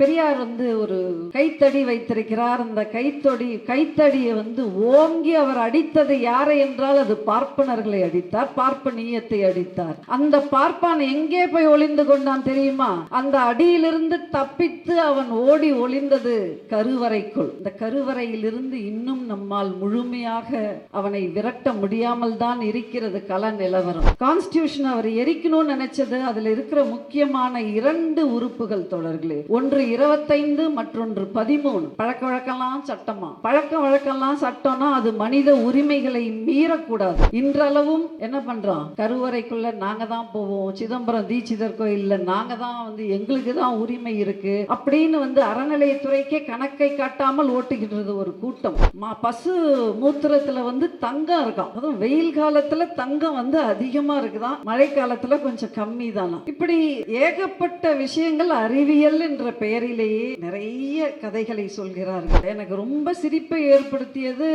பெரியார் வந்து ஒரு கைத்தடி வைத்திருக்கிறார். அந்த கைத்தடி கைத்தடியை வந்து ஓங்கி அவர் அடித்தது யாரை என்றால் அது பார்ப்பனர்களை அடித்தார் பார்ப்பனியத்தை அடித்தார். அந்த பார்ப்பான் எங்கே போய் ஒளிந்து கொண்டான் தெரியுமா? அந்த அடியிலிருந்து தப்பித்து அவன் ஓடி ஒளிந்தது கருவறைக்குள். இந்த கருவறையிலிருந்து இன்னும் நம்மால் முழுமையாக அவனை விரட்ட முடியாமல் தான் இருக்கிறது கல நிலவரம். கான்ஸ்டியூஷன் அவர் எரிக்கணும்னு நினைச்சது. அதுல இருக்கிற முக்கியமான இரண்டு உறுப்புகள் தொடர்களே. ஒன்று இருபத்தைந்து மற்றொன்று பதிமூணு. பழக்க வழக்கம்லாம் சட்டமா? பழக்க வழக்கம்லாம் சட்டம்னா அது மனித உரிமைகளை மீறக்கூடாது. இன்றளவும் என்ன பண்றோம்? கருவறைக்குள்ள நாங்க தான் போவோம். சிதம்பரம் தீட்சிதர் கோயில்ல நாங்க தான் வந்து எங்களுக்கு தான் உரிமை இருக்கு அப்படின்னு வந்து அறநிலையத்துறைக்கே கணக்கை காட்டாமல் ஓட்டுகின்றது ஒரு கூட்டம். மா- பசு மூத்திரத்துல வந்து தங்கம் இருக்காம். அதுவும் வெயில் காலத்துல தங்கம் வந்து அதிகமா இருக்குதான் மழை காலத்துல கொஞ்சம் கம்மி தானா இப்படி ஏகப்பட்ட விஷயங்கள் அறிவியல் என்ற பெயர் பெயரிலேயே நிறைய கதைகளை சொல்கிறார்கள். எனக்கு ரொம்ப சிரிப்பை ஏற்படுத்தியது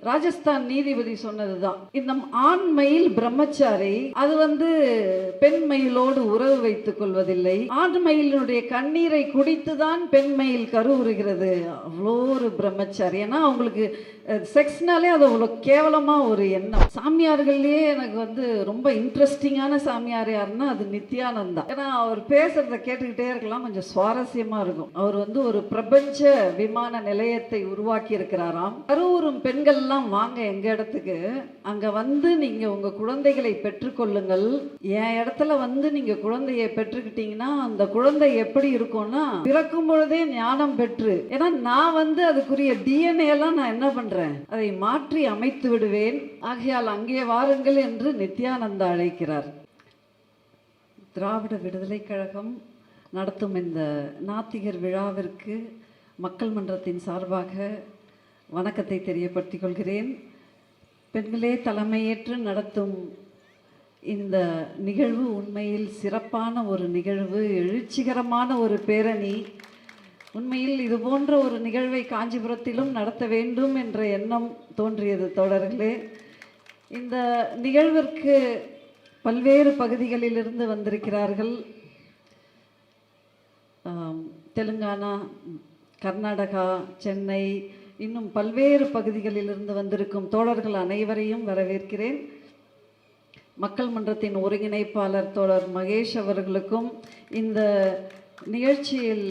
ராஜஸ்தான் நீதிபதி சொன்னதுதான். இந்த ஆண் மயில் பிரம்மச்சாரி அது வந்து பெண் மயிலோடு உறவு வைத்துக் கொள்வதில்லை. ஆண் மயிலினுடைய கண்ணீரை குடித்துதான் பெண் மயில் கருவுறுகிறது. அவ்வளோ ஒரு பிரம்மச்சாரி. ஏன்னா அவங்களுக்கு செக்ஸ்னாலே அது அவ்வளோ கேவலமா ஒரு எண்ணம். சாமியார்கள்லேயே எனக்கு வந்து ரொம்ப இன்ட்ரெஸ்டிங்கான சாமியார் யாருன்னா அது நித்யானந்தா. ஏன்னா அவர் பேசுகிறத கேட்டுக்கிட்டே இருக்கலாம் கொஞ்சம் சுவாரஸ்யமா இருக்கும். அவர் வந்து ஒரு பிரபஞ்ச விமான நிலையத்தை உருவாக்கி இருக்கிறாராம் கருவூரும் பெண்கள்லாம் வாங்க எங்க இடத்துக்கு? அங்கே வந்து நீங்கள் உங்க குழந்தைகளை பெற்றுக்கொள்ளுங்கள். என் இடத்துல வந்து நீங்கள் குழந்தையை பெற்றுக்கிட்டீங்கன்னா அந்த குழந்தை எப்படி இருக்கும்னா பிறக்கும் பொழுதே ஞானம் பெற்று. ஏன்னா நான் வந்து அதுக்குரிய டிஎன்ஏ எல்லாம் நான் என்ன பண்ணுறேன் பண்றேன் அதை மாற்றி அமைத்து விடுவேன். ஆகையால் அங்கே வாருங்கள் என்று நித்யானந்தா அழைக்கிறார். திராவிட விடுதலை கழகம் நடத்தும் இந்த நாத்திகர் விழாவிற்கு மக்கள் மன்றத்தின் சார்பாக வணக்கத்தை தெரியப்படுத்திக் கொள்கிறேன். பெண்களே தலைமையேற்று நடத்தும் இந்த நிகழ்வு உண்மையில் சிறப்பான ஒரு நிகழ்வு எழுச்சிகரமான ஒரு பேரணி. உண்மையில் இது போன்ற ஒரு நிகழ்வை காஞ்சிபுரத்திலும் நடத்த வேண்டும் என்ற எண்ணம் தோன்றியது தோழர்களே. இந்த நிகழ்விற்கு பல்வேறு பகுதிகளிலிருந்து வந்திருக்கிறார்கள். தெலுங்கானா கர்நாடகா சென்னை இன்னும் பல்வேறு பகுதிகளிலிருந்து வந்திருக்கும் தோழர்கள் அனைவரையும் வரவேற்கிறேன். மக்கள் மன்றத்தின் ஒருங்கிணைப்பாளர் தோழர் மகேஷ் அவர்களுக்கும் இந்த நிகழ்ச்சியில்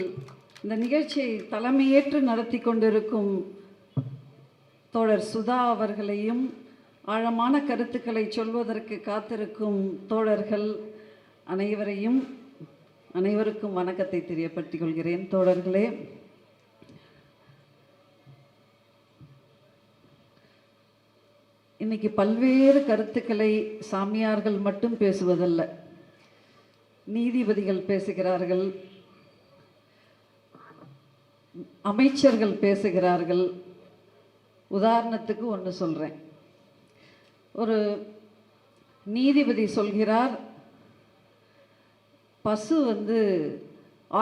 இந்த நிகழ்ச்சியை தலைமையேற்று நடத்தி கொண்டிருக்கும் தோழர் சுதா அவர்களையும் ஆழமான கருத்துக்களை சொல்வதற்கு காத்திருக்கும் தோழர்கள் அனைவரையும் அனைவருக்கும் வணக்கத்தை தெரியப்படுத்திக் கொள்கிறேன் தோழர்களே. இன்னைக்கு பல்வேறு கருத்துக்களை சாமியார்கள் மட்டும் பேசுவதல்ல நீதிபதிகள் பேசுகிறார்கள் அமைச்சர்கள் பேசுகிறார்கள். உதாரணத்துக்கு ஒன்று சொல்கிறேன் ஒரு நீதிபதி சொல்கிறார் பசு வந்து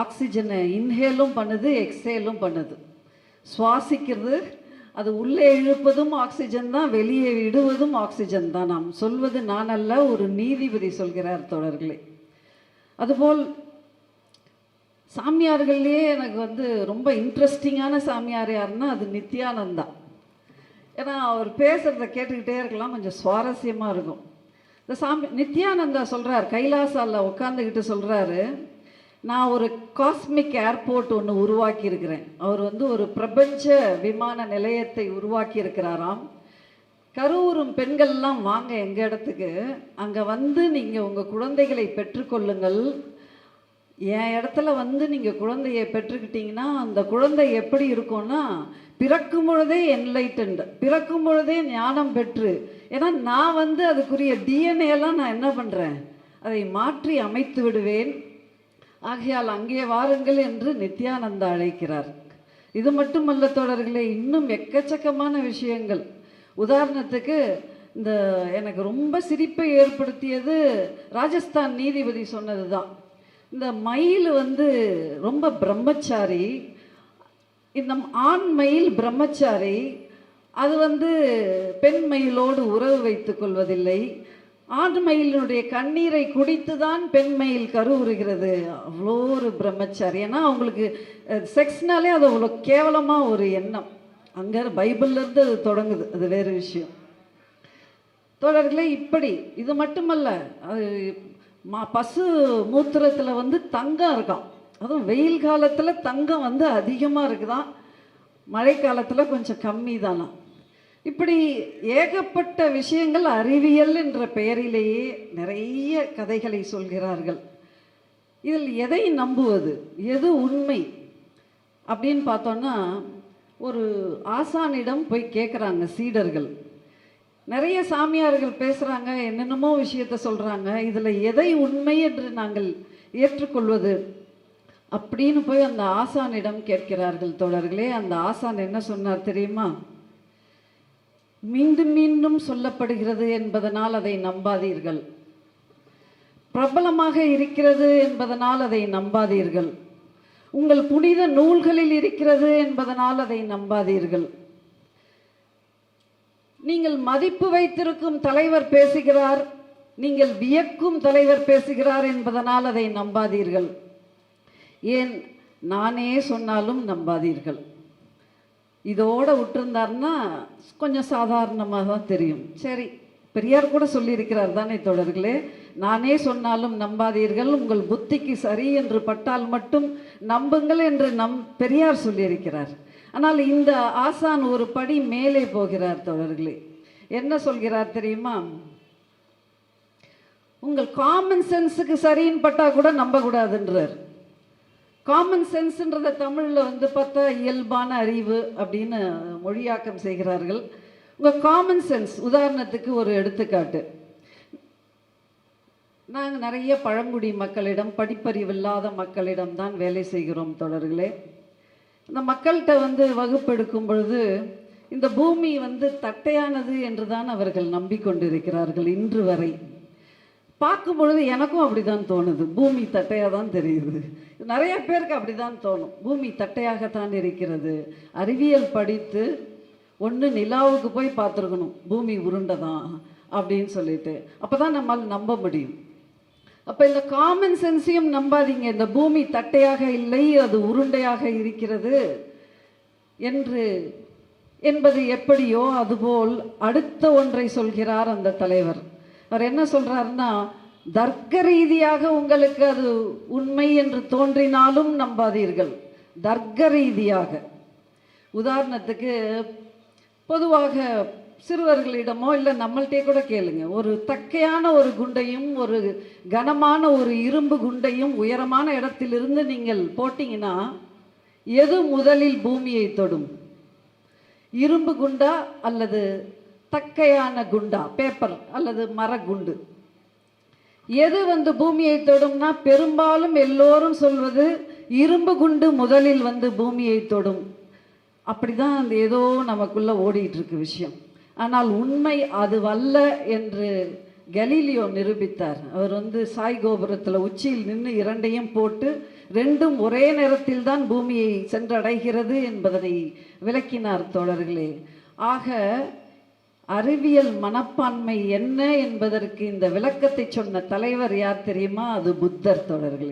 ஆக்சிஜனை இன்ஹேலும் பண்ணுது எக்ஸேலும் பண்ணுது. சுவாசிக்கிறது அது உள்ளே இழுப்பதும் ஆக்சிஜன் தான் வெளியே விடுவதும் ஆக்சிஜன் தான். நாம் சொல்வது நான் அல்ல ஒரு நீதிபதி சொல்கிறார் தோழர்களே. அதுபோல் சாமியார்கள்லேயே எனக்கு வந்து ரொம்ப இன்ட்ரெஸ்டிங்கான சாமியார் யாருன்னா அது நித்யானந்தா ஏன்னா அவர் பேசுகிறத கேட்டுக்கிட்டே இருக்கலாம் கொஞ்சம் சுவாரஸ்யமாக இருக்கும். இந்த சாமி நித்யானந்தா சொல்கிறார் கைலாசால உட்காந்துக்கிட்டு சொல்கிறாரு நான் ஒரு காஸ்மிக் ஏர்போர்ட் ஒன்று உருவாக்கியிருக்கிறேன். அவர் வந்து ஒரு பிரபஞ்ச விமான நிலையத்தை உருவாக்கியிருக்கிறாராம். கருவுறும் பெண்கள்லாம் வாங்க எங்கள் இடத்துக்கு. அங்கே வந்து நீங்கள் உங்கள் குழந்தைகளை பெற்றுக்கொள்ளுங்கள். என் இடத்துல வந்து நீங்கள் குழந்தையை பெற்றுக்கிட்டீங்கன்னா அந்த குழந்தை எப்படி இருக்கும்னா பிறக்கும் பொழுதே என்லைட்டன்ட் பிறக்கும் பொழுதே ஞானம் பெற்று ஏன்னா நான் வந்து அதுக்குரிய டிஎன்ஏலாம் எல்லாம் நான் என்ன பண்ணுறேன் அதை மாற்றி அமைத்து விடுவேன். ஆகையால் அங்கே வாருங்கள் என்று நித்யானந்தா அழைக்கிறார். இது மட்டுமல்ல தொடர்களே இன்னும் எக்கச்சக்கமான விஷயங்கள். உதாரணத்துக்கு இந்த எனக்கு ரொம்ப சிரிப்பை ஏற்படுத்தியது ராஜஸ்தான் நீதிபதி சொன்னது தான் இந்த மயில் வந்து ரொம்ப பிரம்மச்சாரி. இந்த ஆண் மயில் பிரம்மச்சாரி. அது வந்து பெண் மயிலோடு உறவு வைத்துக் கொள்வதில்லை. ஆண்மயிலினுடைய கண்ணீரை குடித்துதான் பெண்மயில் கருவுறுகிறது. அவ்வளோ ஒரு பிரம்மச்சாரி. ஏன்னா அவங்களுக்கு செக்ஸ்னாலே அது அவ்வளோ கேவலமாக ஒரு எண்ணம். அங்கே பைபிள்லேருந்து அது தொடங்குது. அது வேறு விஷயம். தொடர்களே இப்படி. இது மட்டுமல்ல அது மா பசு மூத்திரத்தில் வந்து தங்கம் இருக்கும். அதுவும் வெயில் காலத்தில் தங்கம் வந்து அதிகமாக இருக்குதான் மழை காலத்தில் கொஞ்சம் கம்மி தானா இப்படி ஏகப்பட்ட விஷயங்கள் அறிவியல் என்ற பெயரிலேயே நிறைய கதைகளை சொல்கிறார்கள். இதில் எதை நம்புவது? எது உண்மை? அப்படின்னு பார்த்தோன்னா ஒரு ஆசானிடம் போய் கேட்குறாங்க சீடர்கள். நிறைய சாமியார்கள் பேசுகிறாங்க என்னென்னமோ விஷயத்த சொல்கிறாங்க இதில் எதை உண்மை என்று நாங்கள் ஏற்றுக்கொள்வது? அப்படின்னு போய் அந்த ஆசானிடம் கேட்கிறார்கள் தோழர்களே. அந்த ஆசான் என்ன சொன்னார் தெரியுமா? மீண்டும் மீண்டும் சொல்லப்படுகிறது என்பதனால் அதை நம்பாதீர்கள். பிரபலமாக இருக்கிறது என்பதனால் அதை நம்பாதீர்கள். உங்கள் புனித நூல்களில் இருக்கிறது என்பதனால் அதை நம்பாதீர்கள். நீங்கள் மதிப்பு வைத்திருக்கும் தலைவர் பேசுகிறார் நீங்கள் வியக்கும் தலைவர் பேசுகிறார் என்பதனால் அதை நம்பாதீர்கள். ஏன்? நானே சொன்னாலும் நம்பாதீர்கள். இதோட விட்டுருந்தார்னா கொஞ்சம் சாதாரணமாக தான் தெரியும். சரி பெரியார் கூட சொல்லியிருக்கிறார் தானே தொடர்களே நானே சொன்னாலும் நம்பாதீர்கள் உங்கள் புத்திக்கு சரி என்று பட்டால் மட்டும் நம்புங்கள் என்று நம் பெரியார் சொல்லியிருக்கிறார். ஆனால் இந்த ஆசான் ஒரு படி மேலே போகிறார் தோழர்களே. என்ன சொல்கிறார் தெரியுமா? உங்கள் காமன் சென்ஸுக்கு சரின்னு பட்டா கூட நம்பக்கூடாதுன்றார். காமன் சென்ஸ்ன்றத தமிழில் வந்து பார்த்தா இயல்பான அறிவு அப்படின்னு மொழியாக்கம் செய்கிறார்கள். உங்கள் காமன் சென்ஸ் உதாரணத்துக்கு ஒரு எடுத்துக்காட்டு. நாங்கள் நிறைய பழங்குடி மக்களிடம் படிப்பறிவில்லாத மக்களிடம் தான் வேலை செய்கிறோம் தொடர்களே இந்த மக்கள்கிட்ட வந்து வகுப்பெடுக்கும் பொழுது இந்த பூமி வந்து தட்டையானது என்று தான் அவர்கள் நம்பிக்கொண்டிருக்கிறார்கள் இன்று வரை. பார்க்கும் பொழுது எனக்கும் அப்படிதான் தோணுது. பூமி தட்டையாக தான் தெரியுது. நிறைய பேருக்கு அப்படிதான் தோணும். பூமி தட்டையாகத்தான் இருக்கிறது. அறிவியல் படித்து ஒன்று நிலாவுக்கு போய் பார்த்துருக்கணும். பூமி உருண்டதான் அப்படின்னு சொல்லிட்டு. அப்போ தான் நம்மால் நம்ப முடியும். அப்போ இந்த காமன் சென்ஸையும் நம்பாதீங்க. இந்த பூமி தட்டையாக இல்லை அது உருண்டையாக இருக்கிறது என்று என்பது எப்படியோ அதுபோல் அடுத்த ஒன்றை சொல்கிறார் அந்த தலைவர். அவர் என்ன சொல்கிறாருன்னா தர்க்க ரீதியாக உங்களுக்கு அது உண்மை என்று தோன்றினாலும் நம்பாதீர்கள். தர்க்க ரீதியாக. உதாரணத்துக்கு பொதுவாக சிறுவர்களிடமோ இல்லை நம்மள்கிட்டே கூட கேளுங்க. ஒரு தக்கையான ஒரு குண்டையும் ஒரு கனமான ஒரு இரும்பு குண்டையும் உயரமான இடத்திலிருந்து நீங்கள் போட்டிங்கன்னா எது முதலில் பூமியை தொடும்? இரும்பு குண்டா அல்லது தக்கையான குண்டா? பேப்பர் அல்லது மரகுண்டு எது வந்து பூமியை தொடும்னா பெரும்பாலும் எல்லோரும் சொல்வது இரும்பு குண்டு முதலில் வந்து பூமியை தொடும். அப்படிதான் அந்த ஏதோ நமக்குள்ள ஓடிட்டு இருக்கு விஷயம். ஆனால் உண்மை அது வல்ல என்று கலீலியோ நிரூபித்தார். அவர் வந்து சாய் கோபுரத்தில் உச்சியில் நின்று இரண்டையும் போட்டு ரெண்டும் ஒரே நேரத்தில் தான் பூமியை சென்றடைகிறது என்பதனை விளக்கினார் தோழர்களே. ஆக அறிவியல் மனப்பான்மை என்ன என்பதற்கு இந்த விளக்கத்தை சொன்ன தலைவர் யார் தெரியுமா? அது புத்தர் தோழர்களே.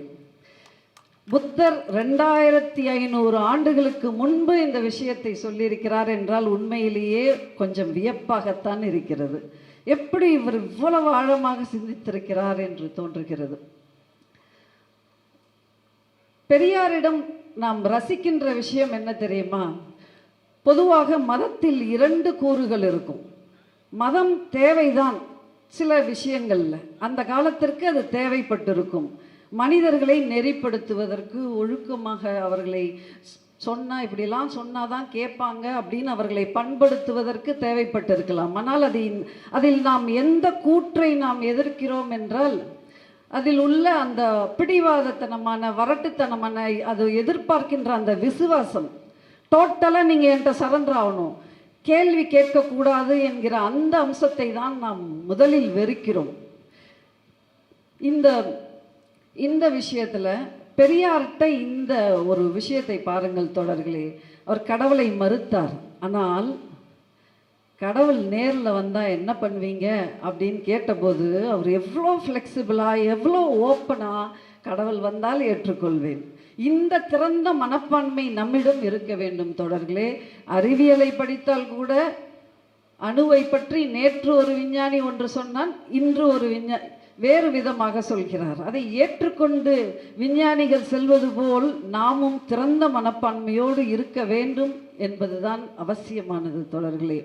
புத்தர் ரெண்டாயிரத்தி ஐநூறு ஆண்டுகளுக்கு முன்பு இந்த விஷயத்தை சொல்லியிருக்கிறார் என்றால் உண்மையிலேயே கொஞ்சம் வியப்பாகத்தான் இருக்கிறது. எப்படி இவர் இவ்வளவு ஆழமாக சிந்தித்திருக்கிறார் என்று தோன்றுகிறது. பெரியாரிடம் நாம் ரசிக்கின்ற விஷயம் என்ன தெரியுமா? பொதுவாக மதத்தில் இரண்டு கூறுகள் இருக்கும். மதம் தேவைதான் சில விஷயங்கள்ல. அந்த காலத்திற்கு அது தேவைப்பட்டிருக்கும். மனிதர்களை நெறிப்படுத்துவதற்கு ஒழுக்கமாக அவர்களை சொன்னால் இப்படிலாம் சொன்னால் தான் கேட்பாங்க அப்படின்னு அவர்களை பண்படுத்துவதற்கு தேவைப்பட்டிருக்கலாம். ஆனால் அதில் அதில் நாம் எந்த கூற்றை நாம் எதிர்க்கிறோம் என்றால் அதில் உள்ள அந்த பிடிவாதத்தனமான வரட்டுத்தனமான அது எதிர்பார்க்கின்ற அந்த விசுவாசம் டோட்டலாக நீங்கள் என்கிட்ட சரண்டர் ஆகணும். கேள்வி கேட்கக்கூடாது என்கிற அந்த அம்சத்தை தான் நாம் முதலில் வெறுக்கிறோம். இந்த இந்த விஷயத்தில் பெரியார்கிட்ட இந்த ஒரு விஷயத்தை பாருங்கள் தொடர்களே அவர் கடவுளை மறுத்தார். ஆனால் கடவுள் நேரில் வந்தால் என்ன பண்ணுவீங்க? அப்படின்னு கேட்டபோது அவர் எவ்வளோ ஃப்ளெக்சிபிளாக எவ்வளோ ஓப்பனாக கடவுள் வந்தால் ஏற்றுக்கொள்வேன். இந்த திறந்த மனப்பான்மை நம்மிடம் இருக்க வேண்டும் தொடர்களே அறிவியலை படித்தால் கூட அணுவை பற்றி நேற்று ஒரு விஞ்ஞானி ஒன்று சொன்னான் இன்று ஒரு விஞ்ஞா வேறு விதமாக சொல்கிறார். அதை ஏற்றுக்கொண்டு விஞ்ஞானிகள் செல்வது போல் நாமும் திறந்த மனப்பான்மையோடு இருக்க வேண்டும் என்பதுதான் அவசியமானது தொடர்களே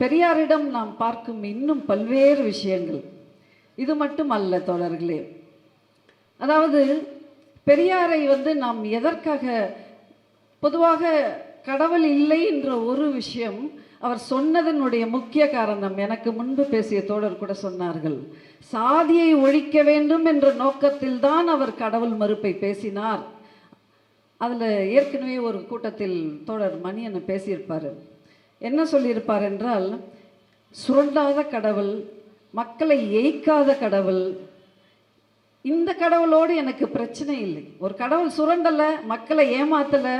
பெரியாரிடம் நாம் பார்க்கும் இன்னும் பல்வேறு விஷயங்கள். இது மட்டும் அல்ல தொடர்களே அதாவது பெரியாரை வந்து நாம் எதற்காக பொதுவாக கடவுள் இல்லை என்ற ஒரு விஷயம் அவர் சொன்னதனுடைய முக்கிய காரணம் எனக்கு முன்பு பேசிய தோழர் கூட சொன்னார்கள். சாதியை ஒழிக்க வேண்டும் என்ற நோக்கத்தில் தான் அவர் கடவுள் மறுப்பை பேசினார். அதில் ஏற்கனவே ஒரு கூட்டத்தில் தோழர் மணியனை பேசியிருப்பார். என்ன சொல்லியிருப்பார் என்றால் சுரண்டாத கடவுள் மக்களை ஏய்க்காத கடவுள் இந்த கடவுளோடு எனக்கு பிரச்சனை இல்லை. ஒரு கடவுள் சுரண்டல மக்களை ஏமாத்தலை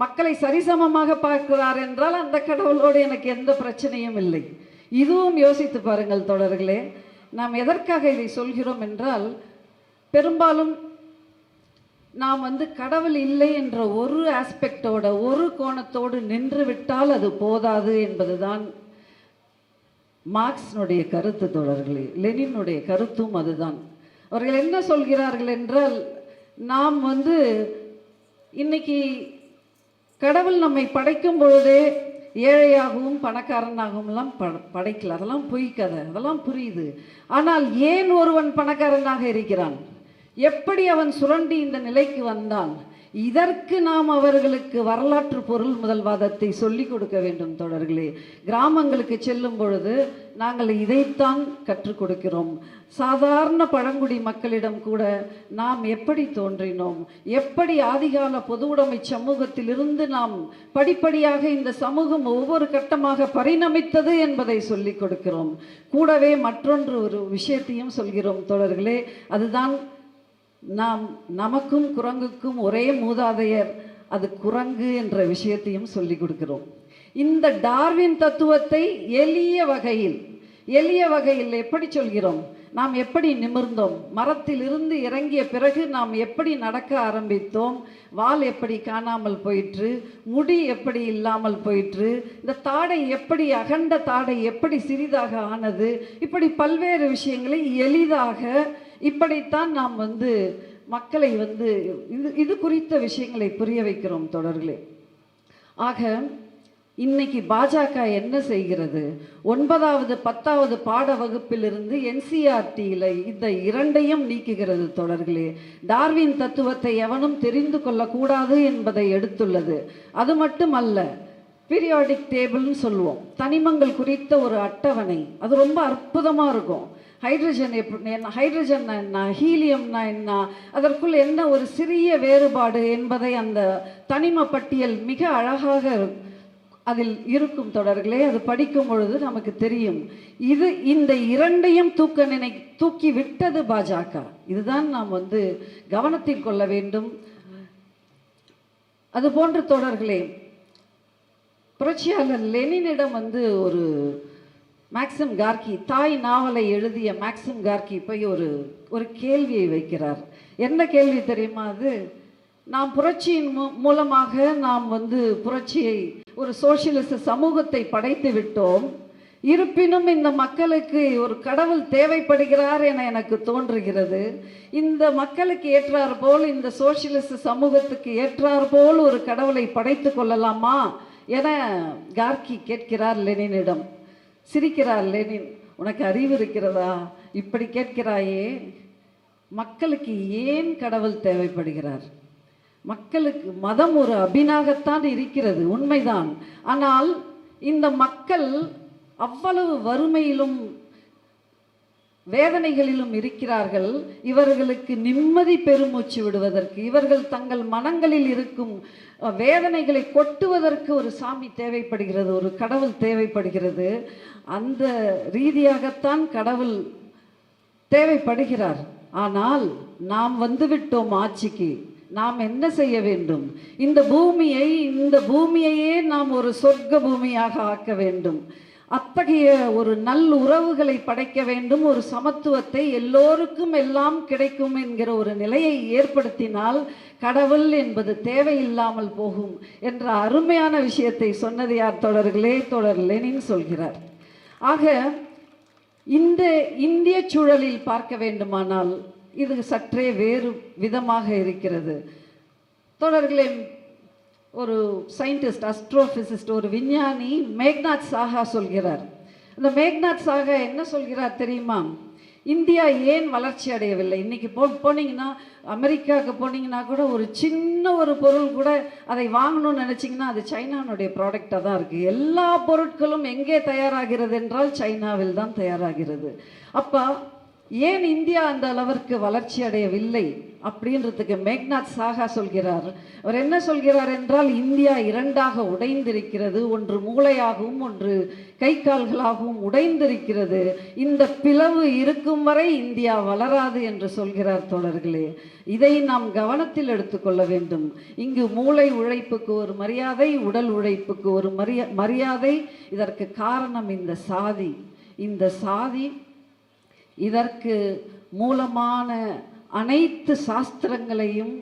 மக்களை சரிசமமாக பார்க்கிறார் என்றால் அந்த கடவுளோடு எனக்கு எந்த பிரச்சனையும் இல்லை. இதுவும் யோசித்து பாருங்கள் தொடர்களே நாம் எதற்காக இதை சொல்கிறோம் என்றால் பெரும்பாலும் நாம் வந்து கடவுள் இல்லை என்ற ஒரு ஆஸ்பெக்டோட ஒரு கோணத்தோடு நின்று விட்டால் அது போதாது என்பதுதான் மார்க்ஸ்னுடைய கருத்து தொடர்களே லெனினுடைய கருத்தும் அதுதான். அவர்கள் என்ன சொல்கிறார்கள் என்றால் நாம் வந்து இன்னைக்கு கடவுள் நம்மை படைக்கும் பொழுதே ஏழையாகவும் பணக்காரனாகவும்லாம் ப படைக்கல. அதெல்லாம் பொய் கதை. அதெல்லாம் புரியுது. ஆனால் ஏன் ஒருவன் பணக்காரனாக இருக்கிறான்? எப்படி அவன் சுரண்டி இந்த நிலைக்கு வந்தான்? இதற்கு நாம் அவர்களுக்கு வரலாற்று பொருள் முதல்வாதத்தை சொல்லிக் கொடுக்க வேண்டும் தொடர்களே கிராமங்களுக்கு செல்லும் பொழுது நாங்கள் இதைத்தான் கற்றுக் கொடுக்கிறோம். சாதாரண பழங்குடி மக்களிடம் கூட நாம் எப்படி தோன்றினோம்? எப்படி ஆதிகால பொதுவுடைமை சமூகத்திலிருந்து நாம் படிப்படியாக இந்த சமூகம் ஒவ்வொரு கட்டமாக பரிணமித்தது என்பதை சொல்லிக் கொடுக்கிறோம். கூடவே மற்றொன்று ஒரு விஷயத்தையும் சொல்கிறோம் தொடர்களே அதுதான் நாம் நமக்கும் குரங்குக்கும் ஒரே மூதாதையர் அது குரங்கு என்ற விஷயத்தையும் சொல்லிக் கொடுக்கிறோம். இந்த டார்வின் தத்துவத்தை எளிய வகையில் எளிய வகையில் எப்படி சொல்கிறோம்? நாம் எப்படி நிமிர்ந்தோம்? மரத்தில் இருந்து இறங்கிய பிறகு நாம் எப்படி நடக்க ஆரம்பித்தோம்? வால் எப்படி காணாமல் போயிற்று? முடி எப்படி இல்லாமல் போயிற்று? இந்த தாடை எப்படி அகண்ட தாடை எப்படி சிறிதாக ஆனது? இப்படி பல்வேறு விஷயங்களை எளிதாக இப்படித்தான் நாம் வந்து மக்களை வந்து இது இது குறித்த விஷயங்களை புரிய வைக்கிறோம் தொடர்களே. ஆக இன்னைக்கு பாஜக என்ன செய்கிறது? ஒன்பதாவது பத்தாவது பாட வகுப்பிலிருந்து என்சிஆர்டியில் இந்த இரண்டையும் நீக்குகிறது தொடர்களே. டார்வின் தத்துவத்தை எவனும் தெரிந்து கொள்ளக்கூடாது என்பதை எடுத்துள்ளது. அது மட்டுமல்ல பீரியாடிக் டேபிள்னு சொல்லுவோம். தனிமங்கள் குறித்த ஒரு அட்டவணை. அது ரொம்ப அற்புதமாக இருக்கும். ஹைட்ரஜன் எப்படி என்ன ஹைட்ரஜன் என்ன ஹீலியம்னா என்ன அதற்குள் என்ன ஒரு சிறிய வேறுபாடு என்பதை அந்த தனிம பட்டியல் மிக அழகாக அதில் இருக்கும் தொடர்களே அது படிக்கும் பொழுது நமக்கு தெரியும். இது இந்த இரண்டையும் தூக்க நினை தூக்கி விட்டது பாஜக. இதுதான் நாம் வந்து கவனத்தில் கொள்ள வேண்டும். அது போன்ற தொடர்களே. புரட்சியாளர் லெனினிடம் வந்து ஒரு மேக்சிம் கார்கி தாய் நாவலை எழுதிய மேக்சிம் கார்கி போய் ஒரு ஒரு கேள்வியை வைக்கிறார். என்ன கேள்வி தெரியுமா அது? நாம் புரட்சியின் மூ- மூலமாக நாம் வந்து புரட்சியை ஒரு சோசியலிச சமூகத்தை படைத்து விட்டோம். இருப்பினும் இந்த மக்களுக்கு ஒரு கடவுள் தேவைப்படுகிறார் என எனக்கு தோன்றுகிறது. இந்த மக்களுக்கு ஏற்றார் போல் இந்த சோசியலிச சமூகத்துக்கு ஏற்றார் போல் ஒரு கடவுளை படைத்து கொள்ளலாமா என கார்கி கேட்கிறார் லெனினிடம். சிரிக்கிறார் லெனின் உனக்கு அறிவு இருக்கிறதா? இப்படி கேட்கிறாயே. மக்களுக்கு ஏன் கடவுள் தேவைப்படுகிறார்? மக்களுக்கு மதம் ஒரு அபினாகத்தான் இருக்கிறது உண்மைதான். ஆனால் இந்த மக்கள் அவ்வளவு வறுமையிலும் வேதனைகளிலும் இருக்கிறார்கள். இவர்களுக்கு நிம்மதி பெருமூச்சு விடுவதற்கு இவர்கள் தங்கள் மனங்களில் இருக்கும் வேதனைகளை கொட்டுவதற்கு ஒரு சாமி தேவைப்படுகிறது ஒரு கடவுள் தேவைப்படுகிறது. அந்த ரீதியாகத்தான் கடவுள் தேவைப்படுகிறார். ஆனால் நாம் வந்துவிட்டோம் ஆட்சிக்கு. நாம் என்ன செய்ய வேண்டும்? இந்த பூமியை இந்த பூமியையே நாம் ஒரு சொர்க்க பூமியாக ஆக்க வேண்டும். அத்தகைய ஒரு நல் உறவுகளை படைக்க வேண்டும். ஒரு சமத்துவத்தை எல்லோருக்கும் எல்லாம் கிடைக்கும் என்கிற ஒரு நிலையை ஏற்படுத்தினால் கடவுள் என்பது தேவையில்லாமல் போகும் என்ற அருமையான விஷயத்தை சொன்னது யார் தொடர்களே? தொடர் லெனின் சொல்கிறார். ஆக இந்த இந்திய சூழலில் பார்க்க வேண்டுமானால் இது சற்றே வேறு விதமாக இருக்கிறது. தொடர்களே ஒரு சயின்டிஸ்ட் அஸ்ட்ரோபிசிஸ்ட் ஒரு விஞ்ஞானி மேக்நாத் சாஹா சொல்கிறார். அந்த மேக்நாத் சாஹா என்ன சொல்கிறார் தெரியுமா? இந்தியா ஏன் வளர்ச்சி அடையவில்லை? இன்றைக்கி போ போனீங்கன்னா அமெரிக்காவுக்கு போனீங்கன்னா கூட ஒரு சின்ன ஒரு பொருள் கூட அதை வாங்கணும்னு நினச்சிங்கன்னா அது சைனானுடைய ப்ராடக்டாக தான் இருக்குது எல்லா பொருட்களும் எங்கே தயாராகிறது என்றால் சைனாவில் தான் தயாராகிறது. அப்போ ஏன் இந்தியா அந்த அளவிற்கு வளர்ச்சி அடையவில்லை? அப்படின்றதுக்கு மேக்நாத் சாகா சொல்கிறார். அவர் என்ன சொல்கிறார் என்றால் இந்தியா இரண்டாக உடைந்திருக்கிறது ஒன்று மூளையாகவும் ஒன்று கை கால்களாகவும் உடைந்திருக்கிறது. இந்த பிளவு இருக்கும் வரை இந்தியா வளராது என்று சொல்கிறார் தோழர்களே. இதை நாம் கவனத்தில் எடுத்துக்கொள்ள வேண்டும். இங்கு மூளை உழைப்புக்கு ஒரு மரியாதை உடல் உழைப்புக்கு ஒரு மரியா மரியாதை இதற்கு காரணம் இந்த சாதி. இந்த சாதி இதற்கு மூலமான அனைத்து சாஸ்திரங்களையும்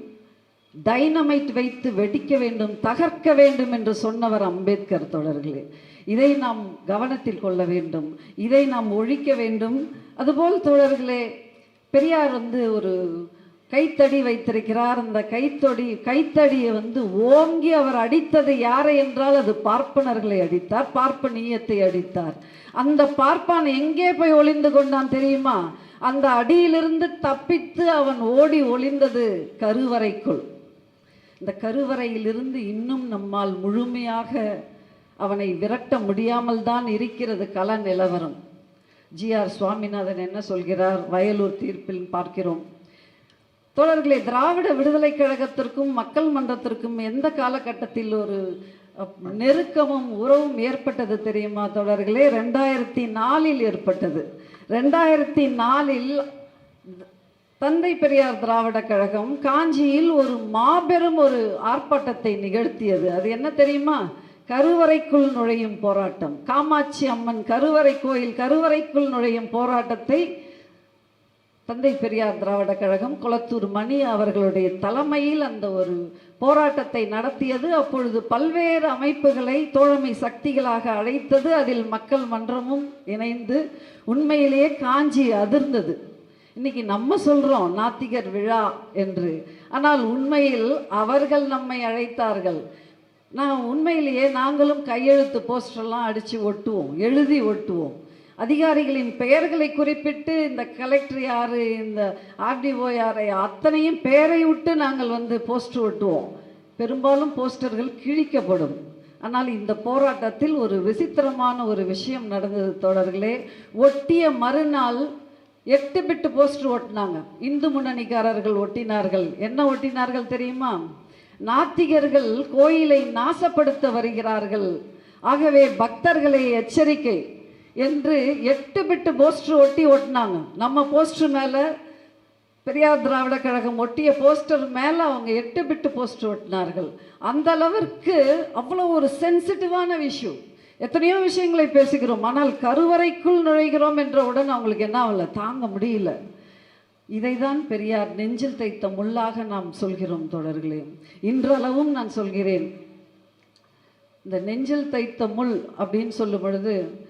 டைனமைட் வைத்து வெடிக்க வேண்டும் தகர்க்க வேண்டும் என்று சொன்னவர் அம்பேத்கர் தொடர்களே. இதை நாம் கவனத்தில் கொள்ள வேண்டும் இதை நாம் ஒழிக்க வேண்டும். அதுபோல் தோழர்களே பெரியார் வந்து ஒரு கைத்தடி வைத்திருக்கிறார். அந்த கைத்தொடி கைத்தடியை வந்து ஓங்கி அவர் அடித்தது யாரை என்றால் அது பார்ப்பனர்களை அடித்தார் பார்ப்பனியத்தை அடித்தார். அந்த பார்ப்பான் எங்கே போய் ஒளிந்து கொண்டான் தெரியுமா? அந்த அடியிலிருந்து தப்பித்து அவன் ஓடி ஒளிந்தது கருவறைக்குள். இந்த கருவறையிலிருந்து இன்னும் நம்மால் முழுமையாக அவனை விரட்ட முடியாமல் தான் இருக்கிறது கல நிலவரம். ஜிஆர் சுவாமிநாதன் என்ன சொல்கிறார்? வயலூர் தீர்ப்பில் பார்க்கிறோம். தோழர்களே திராவிட விடுதலை கழகத்திற்கும் மக்கள் மன்றத்திற்கும் எந்த காலகட்டத்தில் ஒரு நெருக்கமும் உறவும் ஏற்பட்டது தெரியுமா தோழர்களே? ரெண்டாயிரத்தி நாலில் ஏற்பட்டது. ரெண்டாயிரத்தி நாலில் தந்தை பெரியார் திராவிட கழகம் காஞ்சியில் ஒரு மாபெரும் ஒரு ஆர்ப்பாட்டத்தை நிகழ்த்தியது. அது என்ன தெரியுமா? கருவறைக்குள் நுழையும் போராட்டம். காமாட்சி அம்மன் கருவறை கோயில் கருவறைக்குள் நுழையும் போராட்டத்தை தந்தை பெரியார் திராவிட கழகம் குளத்தூர் மணி அவர்களுடைய தலைமையில் அந்த ஒரு போராட்டத்தை நடத்தியது. அப்பொழுது பல்வேறு அமைப்புகளை தோழமை சக்திகளாக அழைத்தது. அதில் மக்கள் மன்றமும் இணைந்து உண்மையிலேயே காஞ்சி அதிர்ந்தது. இன்னைக்கு நம்ம சொல்கிறோம் நாத்திகர் விழா என்று. ஆனால் உண்மையில் அவர்கள் நம்மை அழைத்தார்கள். நான் உண்மையிலேயே நாங்களும் கையெழுத்து போஸ்டர்லாம் அடித்து ஒட்டுவோம் எழுதி ஒட்டுவோம். அதிகாரிகளின் பெயர்களை குறிப்பிட்டு இந்த கலெக்டர் யார் இந்த ஆர்டிஓ யாரை அத்தனையும் பெயரை விட்டு நாங்கள் வந்து போஸ்டர் ஒட்டுவோம். பெரும்பாலும் போஸ்டர்கள் கிழிக்கப்படும். ஆனால் இந்த போராட்டத்தில் ஒரு விசித்திரமான ஒரு விஷயம் நடந்தது தொடர்களே ஒட்டிய மறுநாள் எட்டு பிட்டு போஸ்டர் ஒட்டினாங்க. இந்து முன்னணிக்காரர்கள் ஒட்டினார்கள். என்ன ஒட்டினார்கள் தெரியுமா? நாத்திகர்கள் கோயிலை நாசப்படுத்த வருகிறார்கள். ஆகவே பக்தர்களை எச்சரிக்கை. என்று எட்டு பிட்டு போஸ்டர் ஒட்டி ஒட்டினாங்க நம்ம போஸ்டர் மேலே பெரியார் திராவிட கழகம் ஒட்டிய போஸ்டர் மேலே அவங்க எட்டு பிட்டு போஸ்டர் ஒட்டினார்கள். அந்த அளவிற்கு அவ்வளோ ஒரு சென்சிட்டிவான விஷயம். எத்தனையோ விஷயங்களை பேசுகிறோம். ஆனால் கருவறைக்குள் நுழைகிறோம் என்றவுடன் அவங்களுக்கு என்ன ஆகல? தாங்க முடியல. இதைதான் பெரியார் நெஞ்சில் தைத்த முள்ளாக நாம் சொல்கிறோம் தொடர்களே இன்றளவும் நான் சொல்கிறேன். இந்த நெஞ்சில் தைத்த முள் அப்படின்னு சொல்லும் பொழுது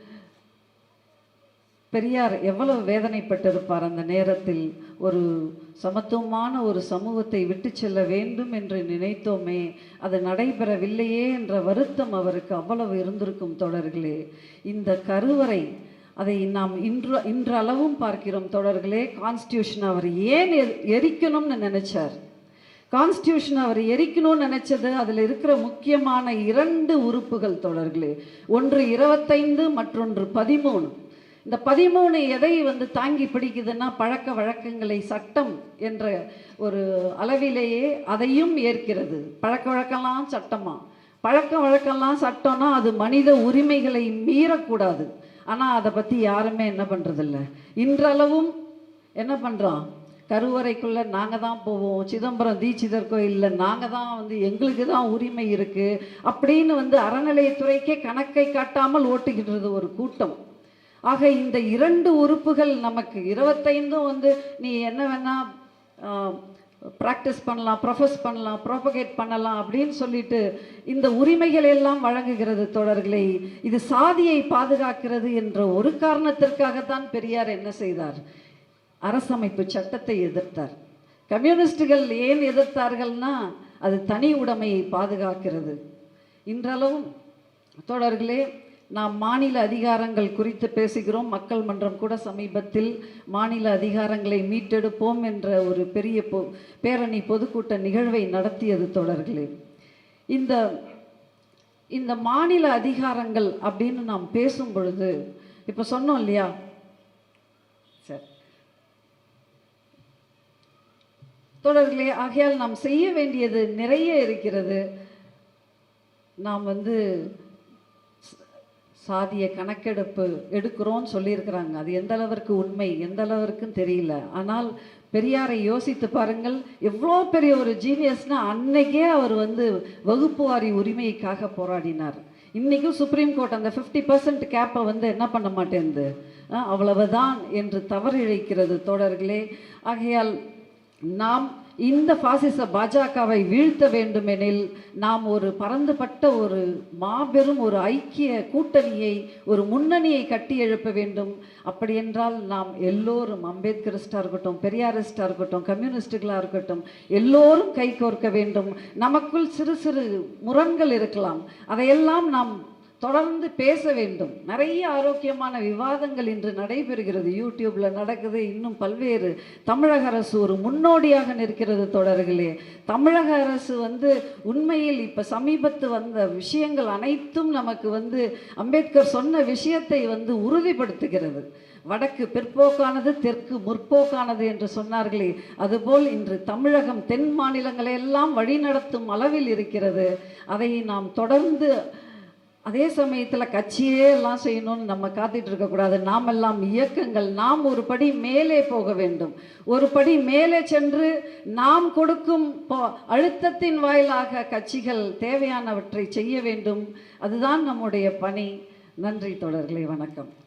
பெரியார் எவ்வளவு வேதனைப்பட்டிருப்பார் அந்த நேரத்தில். ஒரு சமத்துவமான ஒரு சமூகத்தை விட்டு செல்ல வேண்டும் என்று நினைத்தோமே அது நடைபெறவில்லையே என்ற வருத்தம் அவருக்கு அவ்வளவு இருந்திருக்கும் தொடர்களே இந்த கருவறை அதை நாம் இன்று இன்றளவும் பார்க்கிறோம் தொடர்களே கான்ஸ்டியூஷன் அவர் ஏன் எரி- எரிக்கணும்னு நினைச்சார். கான்ஸ்டியூஷன் அவர் எரிக்கணும்னு நினைச்சது அதில் இருக்கிற முக்கியமான இரண்டு உறுப்புகள் தொடர்களே ஒன்று இருபத்தைந்து மற்றொன்று பதிமூணு. இந்த பதிமூணு எதை வந்து தாங்கி பிடிக்குதுன்னா பழக்க வழக்கங்களை சட்டம் என்ற ஒரு அளவிலேயே அதையும் ஏற்கிறது. பழக்க வழக்கம்லாம் சட்டமா? பழக்க வழக்கம்லாம் சட்டம்னா அது மனித உரிமைகளை மீறக்கூடாது. ஆனால் அதை பற்றி யாருமே என்ன பண்ணுறதில்ல இன்றளவும் என்ன பண்ணுறோம் கருவறைக்குள்ளே நாங்கள் தான் போவோம். சிதம்பரம் தீட்சிதர் கோயிலில் நாங்கள் தான் வந்து எங்களுக்கு தான் உரிமை இருக்குது அப்படின்னு வந்து அறநிலையத்துறைக்கே கணக்கை காட்டாமல் ஓட்டுகின்றது ஒரு கூட்டம். ஆக இந்த இரண்டு உறுப்புகள் நமக்கு இருபத்தைந்தும் வந்து நீ என்ன வேணால் ப்ராக்டிஸ் பண்ணலாம் ப்ரொஃபஸ் பண்ணலாம் ப்ரோபகேட் பண்ணலாம் அப்படின்னு சொல்லிட்டு இந்த உரிமைகள் எல்லாம் வழங்குகிறது தொடர்களை. இது சாதியை பாதுகாக்கிறது என்ற ஒரு காரணத்திற்காகத்தான் பெரியார் என்ன செய்தார்? அரசமைப்பு சட்டத்தை எதிர்த்தார். கம்யூனிஸ்டுகள் ஏன் எதிர்த்தார்கள்னா அது தனி உடைமையை பாதுகாக்கிறது. இன்றளவும் தொடர்களே நாம் மாநில அதிகாரங்கள் குறித்து பேசுகிறோம். மக்கள் மன்றம் கூட சமீபத்தில் மாநில அதிகாரங்களை மீட்டெடுப்போம் என்ற ஒரு பெரிய பொ பேரணி பொதுக்கூட்ட நிகழ்வை நடத்தியது தொடர்களே. இந்த இந்த மாநில அதிகாரங்கள் அப்படின்னு நாம் பேசும் பொழுது இப்போ சொன்னோம் இல்லையா? சரி. தொடர்களே ஆகையால் நாம் செய்ய வேண்டியது நிறைய இருக்கிறது. நாம் வந்து சாதிய கணக்கெடுப்பு எடுக்கிறோன்னு சொல்லியிருக்கிறாங்க. அது எந்த அளவிற்கு உண்மை எந்த அளவிற்குன்னு தெரியல. ஆனால் பெரியாரை யோசித்து பாருங்கள் எவ்வளோ பெரிய ஒரு ஜீனியஸ்னா அன்னைக்கே அவர் வந்து வகுப்பு வாரி உரிமைக்காக போராடினார். இன்றைக்கும் சுப்ரீம் கோர்ட் அந்த ஃபிஃப்டி பர்சன்ட் கேப்பை வந்து என்ன பண்ண மாட்டேங்குது? அவ்வளவுதான் என்று தவறிழைக்கிறது தோழர்களே. ஆகையால் நாம் இந்த பாசிச பாஜகவை வீழ்த்த வேண்டுமெனில் நாம் ஒரு பறந்துபட்ட ஒரு மாபெரும் ஒரு ஐக்கிய கூட்டணியை ஒரு முன்னணியை கட்டி எழுப்ப வேண்டும். அப்படியென்றால் நாம் எல்லோரும் அம்பேத்கரிஸ்டாக இருக்கட்டும் பெரியாரிஸ்டாக இருக்கட்டும் கம்யூனிஸ்டுகளாக இருக்கட்டும் எல்லோரும் கை கோர்க்க வேண்டும். நமக்குள் சிறு சிறு முரண்கள் இருக்கலாம். அதையெல்லாம் நாம் தொடர்ந்து பேச வேண்டும். நிறைய ஆரோக்கியமான விவாதங்கள் இன்று நடைபெறுகிறது. யூடியூப்ல நடக்குது. இன்னும் பல்வேறு தமிழக அரசு ஒரு முன்னோடியாக நிற்கிறது தொடர்களே. தமிழக அரசு வந்து உண்மையில் இப்ப சமீபத்து வந்த விஷயங்கள் அனைத்தும் நமக்கு வந்து அம்பேத்கர் சொன்ன விஷயத்தை வந்து உறுதிப்படுத்துகிறது. வடக்கு பிற்போக்கானது தெற்கு முற்போக்கானது என்று சொன்னார்களே. அதுபோல் இன்று தமிழகம் தென் மாநிலங்களை எல்லாம் வழிநடத்தும் அளவில் இருக்கிறது. அதை நாம் தொடர்ந்து அதே சமயத்தில் கட்சியே எல்லாம் செய்யணும்னு நம்ம காத்துட்டு இருக்கக்கூடாது நாம் எல்லாம் இயக்கங்கள். நாம் ஒரு படி மேலே போக வேண்டும். ஒரு படி மேலே சென்று நாம் கொடுக்கும் அழுத்தத்தின் வாயிலாக கட்சிகள் தேவையானவற்றை செய்ய வேண்டும். அதுதான் நம்முடைய பணி. நன்றி தொடர்களே வணக்கம்.